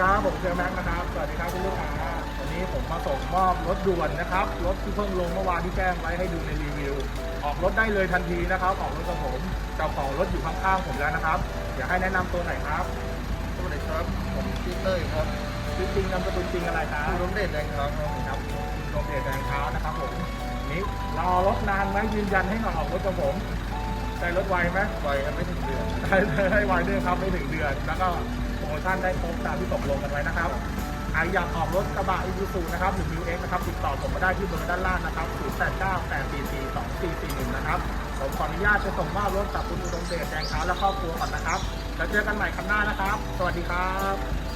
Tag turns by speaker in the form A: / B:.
A: ครับผมเจอแม็กซ์นะครับ สวัสดีครับคุณลูกค้าวันนี้ผมมาส่งมอบรถด่วนนะครับ รถที่เพิ่งลงเมื่อวานที่แจ้งไว้ให้ดูในรีวิว ออกรถได้เลยทันทีนะครับ ออกรถกับผมเจ้าของรถอยู่ข้างๆผมแล้วนะครับ อยากให้แนะนำตัวหน่อยครับ
B: สวัสดีครับ ผมชื่อเต้ยครับ
A: ชื่อจริงนามสกุลจริงอะไรครับ
B: ชื่อล้มเดชแดงครับครับ
A: ครับโรงเดชแดงเท้านะครับผมนี่รอรถนานไหมยืนยันให้หน่อยออกรถกับผมได้รถไวไหม
B: ไวกันไม่ถึงเดือน
A: ได้ได้ไวด้วยครับไม่ถึงเดือน แล้วก็โปร โมชั่นได้ครบตามที่ตกลงกันไว้นะครับใครอยากออกรถกระบะอีซูซูนะครับหรือมิวเอ็กนะครับติดต่อผมมาได้ที่เบอร์ด้านล่างนะครับ0 8 9 8 4 4 2 4 4 1นะครับ ผมขออนุญาตจะส่งมอบรถกับคุณอุดมเดชแดงขาวและครอบครัวก่อนนะครับ แล้วเจอกันใหม่ครั้งหน้านะครับ สวัสดีครับ